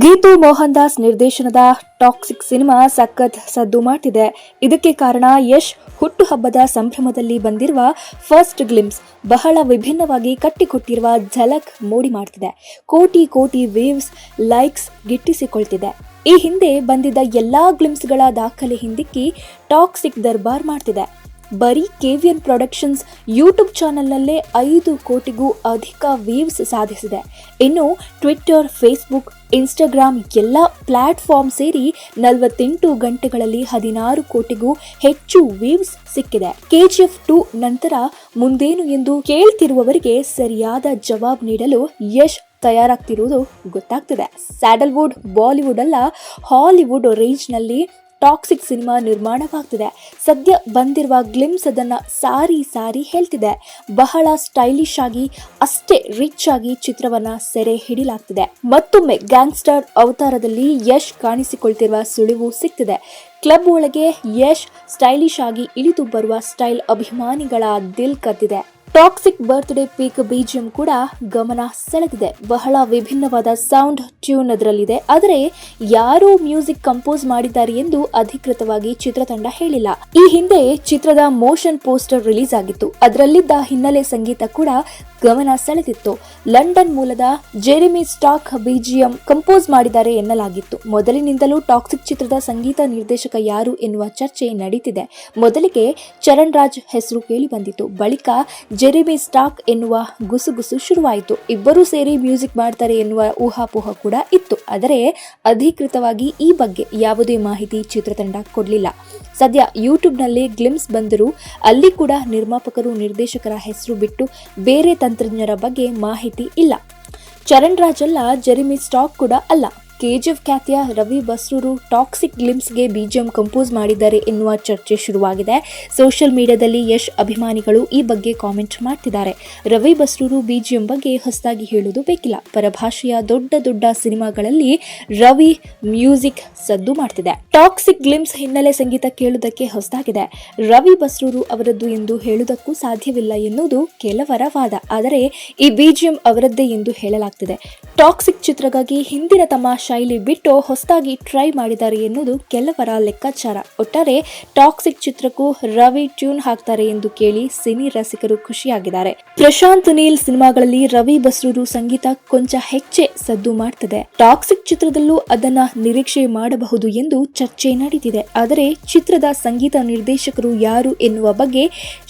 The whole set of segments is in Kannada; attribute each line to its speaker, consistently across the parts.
Speaker 1: ಗೀತು ಮೋಹನ್ ದಾಸ್ ನಿರ್ದೇಶನದ ಟಾಕ್ಸಿಕ್ ಸಿನಿಮಾ ಸಖತ್ ಸದ್ದು ಮಾಡ್ತಿದೆ. ಇದಕ್ಕೆ ಕಾರಣ ಯಶ್ ಹುಟ್ಟುಹಬ್ಬದ ಸಂಭ್ರಮದಲ್ಲಿ ಬಂದಿರುವ ಫಸ್ಟ್ ಗ್ಲಿಮ್ಸ್ ಬಹಳ ವಿಭಿನ್ನವಾಗಿ ಕಟ್ಟಿಕೊಟ್ಟಿರುವ ಝಲಕ್ ಮೋಡಿ ಮಾಡ್ತಿದೆ. ಕೋಟಿ ಕೋಟಿ ವೇವ್ಸ್ ಲೈಕ್ಸ್ ಗಿಟ್ಟಿಸಿಕೊಳ್ತಿದೆ. ಈ ಹಿಂದೆ ಬಂದಿದ್ದ ಎಲ್ಲಾ ಗ್ಲಿಮ್ಸ್ಗಳ ದಾಖಲೆ ಹಿಂದಿಕ್ಕಿ ಟಾಕ್ಸಿಕ್ ದರ್ಬಾರ್ ಮಾಡ್ತಿದೆ. ಬರೀ K V N productions YouTube ಚಾನಲ್ನಲ್ಲೇ ಐದು ಕೋಟಿಗೂ ಅಧಿಕ ವೀವ್ಸ್ ಸಾಧಿಸಿದೆ. ಇನ್ನು ಟ್ವಿಟ್ಟರ್ ಫೇಸ್ಬುಕ್, ಇನ್ಸ್ಟಾಗ್ರಾಮ್ ಎಲ್ಲ ಪ್ಲಾಟ್ಫಾರ್ಮ್ ಸೇರಿ ನಲವತ್ತೆಂಟು ಗಂಟೆಗಳಲ್ಲಿ ಹದಿನಾರು ಕೋಟಿಗೂ ಹೆಚ್ಚು ವೀವ್ಸ್ ಸಿಕ್ಕಿದೆ. ಕೆಜಿಎಫ್ ಟು ನಂತರ ಮುಂದೇನು ಎಂದು ಕೇಳ್ತಿರುವವರಿಗೆ ಸರಿಯಾದ ಜವಾಬ್ ನೀಡಲು ಯಶ್ ತಯಾರಾಗ್ತಿರುವುದು ಗೊತ್ತಾಗ್ತಿದೆ. ಸ್ಯಾಡಲ್ವುಡ್, ಬಾಲಿವುಡ್ ಅಲ್ಲ, ಹಾಲಿವುಡ್ ರೇಂಜ್ನಲ್ಲಿ ಟಾಕ್ಸಿಕ್ ಸಿನಿಮಾ ನಿರ್ಮಾಣವಾಗ್ತಿದೆ. ಸದ್ಯ ಬಂದಿರುವ ಗ್ಲಿಮ್ಸ್ ಅದನ್ನು ಸಾರಿ ಸಾರಿ ಹೇಳ್ತಿದೆ. ಬಹಳ ಸ್ಟೈಲಿಶ್ ಆಗಿ, ಅಷ್ಟೇ ರಿಚ್ ಆಗಿ ಚಿತ್ರವನ್ನ ಸೆರೆ ಹಿಡಿಲಾಗ್ತಿದೆ. ಮತ್ತೊಮ್ಮೆ ಗ್ಯಾಂಗ್ಸ್ಟರ್ ಅವತಾರದಲ್ಲಿ ಯಶ್ ಕಾಣಿಸಿಕೊಳ್ತಿರುವ ಸುಳಿವು ಸಿಗ್ತಿದೆ. ಕ್ಲಬ್ ಒಳಗೆ ಯಶ್ ಸ್ಟೈಲಿಶ್ ಆಗಿ ಇಳಿದು ಬರುವ ಸ್ಟೈಲ್ ಅಭಿಮಾನಿಗಳ ದಿಲ್ ಕದ್ದಿದೆ. ಟಾಕ್ಸಿಕ್ ಬರ್ತ್ಡೇ ಪೀಕ್ ಬಿಜಿಎಂ ಕೂಡ ಗಮನ ಸೆಳೆದಿದೆ. ಬಹಳ ವಿಭಿನ್ನವಾದ ಸೌಂಡ್ ಟ್ಯೂನ್ ಅದರಲ್ಲಿದೆ. ಆದರೆ ಯಾರು ಮ್ಯೂಸಿಕ್ ಕಂಪೋಸ್ ಮಾಡಿದ್ದಾರೆ ಎಂದು ಅಧಿಕೃತವಾಗಿ ಚಿತ್ರತಂಡ ಹೇಳಿಲ್ಲ. ಈ ಹಿಂದೆ ಚಿತ್ರದ ಮೋಷನ್ ಪೋಸ್ಟರ್ ರಿಲೀಸ್ ಆಗಿತ್ತು. ಅದರಲ್ಲಿದ್ದ ಹಿನ್ನೆಲೆ ಸಂಗೀತ ಕೂಡ ಗಮನ ಸೆಳೆದಿತ್ತು. ಲಂಡನ್ ಮೂಲದ ಜೆರಿಮಿ ಸ್ಟಾಕ್ ಬಿಜಿಎಂ ಕಂಪೋಸ್ ಮಾಡಿದ್ದಾರೆ ಎನ್ನಲಾಗಿತ್ತು. ಮೊದಲಿನಿಂದಲೂ ಟಾಕ್ಸಿಕ್ ಚಿತ್ರದ ಸಂಗೀತ ನಿರ್ದೇಶಕ ಯಾರು ಎನ್ನುವ ಚರ್ಚೆ ನಡೀತಿದೆ. ಮೊದಲಿಗೆ ಚರಣ್ ರಾಜ್ ಹೆಸರು ಕೇಳಿ ಬಂದಿತ್ತು. ಬಳಿಕ ಜೆರಿಮಿ ಸ್ಟಾಕ್ ಎನ್ನುವ ಗುಸುಗುಸು ಶುರುವಾಯಿತು. ಇಬ್ಬರೂ ಸೇರಿ ಮ್ಯೂಸಿಕ್ ಮಾಡ್ತಾರೆ ಎನ್ನುವ ಊಹಾಪೋಹ ಕೂಡ ಇತ್ತು. ಆದರೆ ಅಧಿಕೃತವಾಗಿ ಈ ಬಗ್ಗೆ ಯಾವುದೇ ಮಾಹಿತಿ ಚಿತ್ರತಂಡ ಕೊಡಲಿಲ್ಲ. ಸದ್ಯ ಯೂಟ್ಯೂಬ್ನಲ್ಲಿ ಗ್ಲಿಮ್ಸ್ ಬಂದರೂ ಅಲ್ಲಿ ಕೂಡ ನಿರ್ಮಾಪಕರು ನಿರ್ದೇಶಕರ ಹೆಸರು ಬಿಟ್ಟು ಬೇರೆ ತಂತ್ರಜ್ಞರ ಬಗ್ಗೆ ಮಾಹಿತಿ ಇಲ್ಲ. ಚರಣ್ ರಾಜ್ ಅಲ್ಲ ಜೆರಿಮಿ ಸ್ಟಾಕ್ ಕೂಡ ಅಲ್ಲ. ಕೆಜಿಎಫ್ ಖ್ಯಾತಿಯ ರವಿ ಬಸ್ರೂರು ಟಾಕ್ಸಿಕ್ ಗ್ಲಿಮ್ಸ್ಗೆ ಬಿಜಿಎಂ ಕಂಪೋಸ್ ಮಾಡಿದ್ದಾರೆ ಎನ್ನುವ ಚರ್ಚೆ ಶುರುವಾಗಿದೆ. ಸೋಷಿಯಲ್ ಮೀಡಿಯಾದಲ್ಲಿ ಯಶ್ ಅಭಿಮಾನಿಗಳು ಈ ಬಗ್ಗೆ ಕಾಮೆಂಟ್ ಮಾಡ್ತಿದ್ದಾರೆ. ರವಿ ಬಸ್ರೂರು ಬಿಜಿಎಂ ಬಗ್ಗೆ ಹೊಸದಾಗಿ ಹೇಳುವುದು ಬೇಕಿಲ್ಲ. ಪರಭಾಷೆಯ ದೊಡ್ಡ ದೊಡ್ಡ ಸಿನಿಮಾಗಳಲ್ಲಿ ರವಿ ಮ್ಯೂಸಿಕ್ ಸದ್ದು ಮಾಡ್ತಿದೆ. ಟಾಕ್ಸಿಕ್ ಗ್ಲಿಮ್ಸ್ ಹಿನ್ನೆಲೆ ಸಂಗೀತ ಕೇಳುವುದಕ್ಕೆ ಹೊಸದಾಗಿದೆ. ರವಿ ಬಸ್ರೂರು ಅವರದ್ದು ಎಂದು ಹೇಳುವುದಕ್ಕೂ ಸಾಧ್ಯವಿಲ್ಲ ಎನ್ನುವುದು ಕೆಲವರ ವಾದ. ಆದರೆ ಈ ಬಿಜಿಎಂ ಅವರದ್ದೇ ಎಂದು ಹೇಳಲಾಗ್ತಿದೆ. ಟಾಕ್ಸಿಕ್ ಚಿತ್ರಗಾಗಿ ಹಿಂದಿನ ತಮ್ಮ ಶೈಲಿ ಬಿಟ್ಟು ಹೊಸದಾಗಿ ಟ್ರೈ ಮಾಡಿದ್ದಾರೆ ಎನ್ನುವುದು ಕೆಲವರ ಲೆಕ್ಕಾಚಾರ. ಒಟ್ಟಾರೆ ಟಾಕ್ಸಿಕ್ ಚಿತ್ರಕ್ಕೂ ರವಿ ಟ್ಯೂನ್ ಹಾಕ್ತಾರೆ ಎಂದು ಕೇಳಿ ಸಿನಿ ರಸಿಕರು ಖುಷಿಯಾಗಿದ್ದಾರೆ. ಪ್ರಶಾಂತ್ ನೀಲ್ ಸಿನಿಮಾಗಳಲ್ಲಿ ರವಿ ಬಸ್ರೂರು ಸಂಗೀತ ಕೊಂಚ ಹೆಚ್ಚೆ ಸದ್ದು ಮಾಡ್ತದೆ. ಟಾಕ್ಸಿಕ್ ಚಿತ್ರದಲ್ಲೂ ಅದನ್ನ ನಿರೀಕ್ಷೆ ಮಾಡಬಹುದು ಎಂದು ಚರ್ಚೆ ನಡೆದಿದೆ ಆದರೆ ಚಿತ್ರದ ಸಂಗೀತ ನಿರ್ದೇಶಕರು ಯಾರು ಎನ್ನುವ ಬಗ್ಗೆ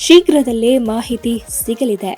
Speaker 1: ಶೀಘ್ರದಲ್ಲೇ ಮಾಹಿತಿ ಸಿಗಲಿದೆ.